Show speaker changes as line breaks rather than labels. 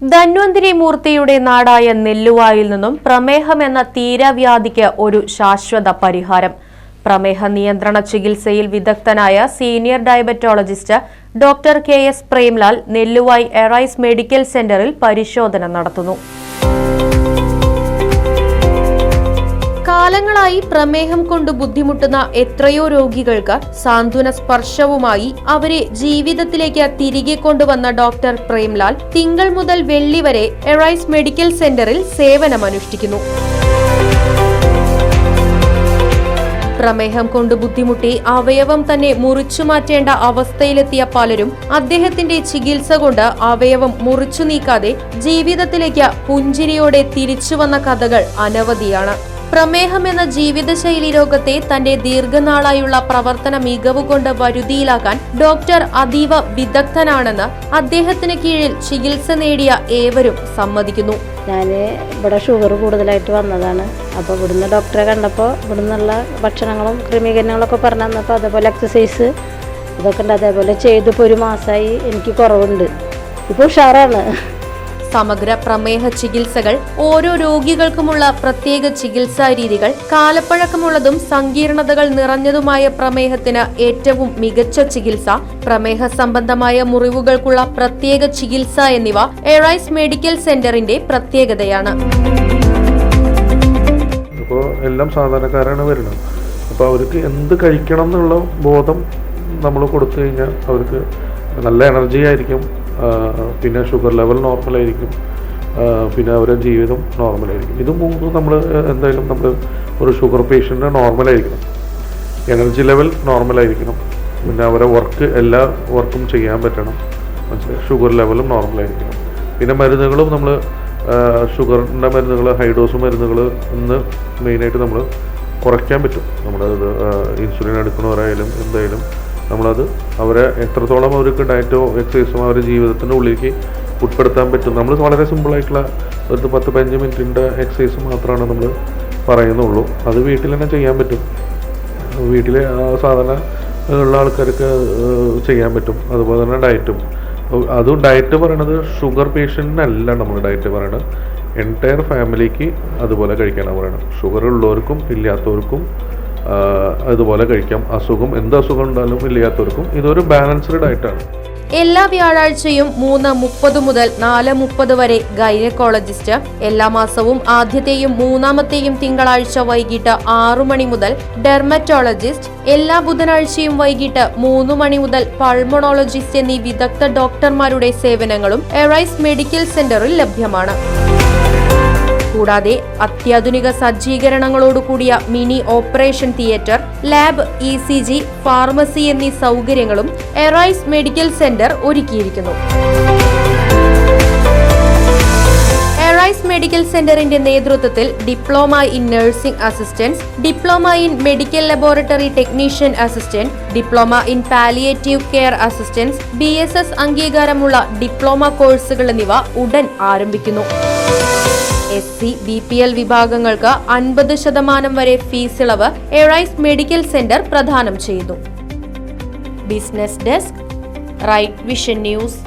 ധന്വന്തിരി മൂർത്തിയുടെ നാടായ നെല്ലുവായിൽ നിന്നും പ്രമേഹം എന്ന തീരവ്യാധിക്ക് ഒരു ശാശ്വത പരിഹാരം. പ്രമേഹ നിയന്ത്രണ ചികിത്സയിൽ വിദഗ്ധനായ senior diabetologist doctor K S Premlal Nelluvai Arise medical സെന്ററിൽ പരിശോധന നടത്തുന്നു. കാലങ്ങളായി പ്രമേഹം കൊണ്ട് ബുദ്ധിമുട്ടുന്ന എത്രയോ രോഗികൾക്ക് സാന്ത്വന സ്പർശവുമായി അവരെ ജീവിതത്തിലേക്ക് തിരികെ കൊണ്ടുവന്ന ഡോക്ടർ പ്രേംലാൽ തിങ്കൾ മുതൽ വെള്ളി വരെ എറൈസ് മെഡിക്കൽ സെന്ററിൽ സേവനമനുഷ്ഠിക്കുന്നു. പ്രമേഹം കൊണ്ട് ബുദ്ധിമുട്ടി അവയവം തന്നെ മുറിച്ചു മാറ്റേണ്ട അവസ്ഥയിലെത്തിയ പലരും അദ്ദേഹത്തിന്റെ ചികിത്സ കൊണ്ട് അവയവം മുറിച്ചു നീക്കാതെ ജീവിതത്തിലേക്ക് പുഞ്ചിരിയോടെ തിരിച്ചുവന്ന കഥകൾ അനവധിയാണ്. പ്രമേഹം എന്ന ജീവിതശൈലി രോഗത്തെ തന്റെ ദീർഘനാളായുള്ള പ്രവർത്തന മികവ് കൊണ്ട് വരുതിയിലാക്കാൻ ഡോക്ടർ അതീവ വിദഗ്ധനാണെന്ന് അദ്ദേഹത്തിന് കീഴിൽ ചികിത്സ നേടിയ ഏവരും സമ്മതിക്കുന്നു.
ഞാൻ ഇവിടെ ഷുഗർ കൂടുതലായിട്ട് വന്നതാണ്. അപ്പോൾ ഇവിടുന്ന് ഡോക്ടറെ കണ്ടപ്പോൾ ഇവിടുന്നുള്ള ഭക്ഷണങ്ങളും ക്രമീകരണങ്ങളൊക്കെ പറഞ്ഞു തന്നപ്പോൾ അതേപോലെ എക്സസൈസ് ഇതൊക്കെ ഉണ്ട്. അതേപോലെ ചെയ്തിപ്പോൾ ഒരു മാസമായി എനിക്ക് കുറവുണ്ട്. ഇപ്പോൾ ഉഷാറാണ്.
സമഗ്ര പ്രമേഹ ചികിത്സകൾ ഓരോ രോഗികൾക്കുമുള്ള പ്രത്യേക ചികിത്സാ രീതികൾ കാലപ്പഴക്കമുള്ളതും സങ്കീർണതകൾ നിറഞ്ഞതുമായ പ്രമേഹത്തിന് ഏറ്റവും മികച്ച ചികിത്സ പ്രമേഹ സംബന്ധമായ മുറിവുകൾക്കുള്ള പ്രത്യേക ചികിത്സ എന്നിവ എറൈസ് മെഡിക്കൽ സെന്ററിന്റെ പ്രത്യേകതയാണ്.
എല്ലാം സാധാരണക്കാരാണ് വരുന്നത്. അപ്പോൾ അവർക്ക് എന്ത് കഴിക്കണം എന്നുള്ള ബോധം നമ്മൾ കൊടുത്തു കഴിഞ്ഞാൽ അവർക്ക് നല്ല എനർജി ആയിരിക്കും. പിന്നെ ഷുഗർ ലെവൽ നോർമലായിരിക്കും പിന്നെ അവരുടെ ജീവിതം നോർമലായിരിക്കും ഇത് മൂന്ന് നമ്മൾ എന്തായാലും നമ്മൾ ഒരു ഷുഗർ പേഷ്യന്റ് നോർമലായിരിക്കണം എനർജി ലെവൽ നോർമലായിരിക്കണം പിന്നെ അവരെ വർക്ക് എല്ലാ വർക്കും ചെയ്യാൻ പറ്റണം. മനസ്സിലായി? ഷുഗർ ലെവലും നോർമലായിരിക്കണം പിന്നെ മരുന്നുകളും നമ്മൾ ഷുഗറിന്റെ മരുന്നുകൾ ഹൈഡോസ് മരുന്നുകൾ ഇന്ന് മെയിനായിട്ട് നമ്മൾ കുറയ്ക്കാൻ പറ്റും. നമ്മുടെ ഇൻസുലിൻ എടുക്കണവരായാലും എന്തായാലും നമ്മളത് അവരെ എത്രത്തോളം അവർക്ക് ഡയറ്റോ എക്സസൈസോ അവരുടെ ജീവിതത്തിന്റെ ഉള്ളിലേക്ക് ഉൾപ്പെടുത്താൻ പറ്റും. നമ്മൾ വളരെ സിമ്പിളായിട്ടുള്ള ഒരു പത്ത് പതിനഞ്ച് മിനിറ്റിന്റെ എക്സസൈസ് മാത്രമാണ് നമ്മൾ പറയുന്നുള്ളൂ. അത് വീട്ടിൽ തന്നെ ചെയ്യാൻ പറ്റും. വീട്ടിലെ സാധാരണ ഉള്ള ആൾക്കാർക്ക് ചെയ്യാൻ പറ്റും. അതുപോലെ തന്നെ ഡയറ്റും. അതും ഡയറ്റ് പറയണത് ഷുഗർ പേഷ്യന്റിനല്ല നമ്മൾ ഡയറ്റ് പറയണത്. എന്റയർ ഫാമിലിക്ക് അതുപോലെ കഴിക്കാനാണ് പറയണത്. ഷുഗർ ഉള്ളവർക്കും ഇല്ലാത്തവർക്കും അതുപോലെ കഴിക്കാം. അസുഖം എന്ത് അസുഖം ഉണ്ടാലും ഇല്ലാത്തവർക്കും ഇതൊരു ബാലൻസ്ഡ് ഡയറ്റാണ്
എല്ലാ വ്യാഴാഴ്ചയും മൂന്ന് മുപ്പത് മുതൽ നാല് മുപ്പത് വരെ ഗൈനക്കോളജിസ്റ്റ് എല്ലാ മാസവും ആദ്യത്തെയും മൂന്നാമത്തെയും തിങ്കളാഴ്ച വൈകിട്ട് ആറു മണി മുതൽ ഡെർമറ്റോളജിസ്റ്റ് എല്ലാ ബുധനാഴ്ചയും വൈകിട്ട് മൂന്ന് മണി മുതൽ പൾമണോളജിസ്റ്റ് എന്നീ വിദഗ്ധ ഡോക്ടർമാരുടെ സേവനങ്ങളും എറൈസ് മെഡിക്കൽ സെന്ററിൽ ലഭ്യമാണ്. കൂടാതെ അത്യാധുനിക സജ്ജീകരണങ്ങളോടുകൂടിയ mini operation theatre lab E C G pharmacy എന്നീ സൗകര്യങ്ങളും എറൈസ് മെഡിക്കൽ സെന്റർ ഒരുക്കിയിരിക്കുന്നു. എറൈസ് മെഡിക്കൽ സെന്ററിന്റെ നേതൃത്വത്തിൽ diploma in nursing assistant diploma in medical laboratory technician assistant diploma in palliative care assistant B അംഗീകാരമുള്ള ഡിപ്ലോമ കോഴ്സുകൾ എന്നിവ ഉടൻ ആരംഭിക്കുന്നു. S C B P L വിഭാഗങ്ങൾക്ക് അൻപത് ശതമാനം വരെ ഫീസ് ഇളവ് എറൈസ് മെഡിക്കൽ സെന്റർ പ്രദാനം ചെയ്തു. Business desk Right Vision news.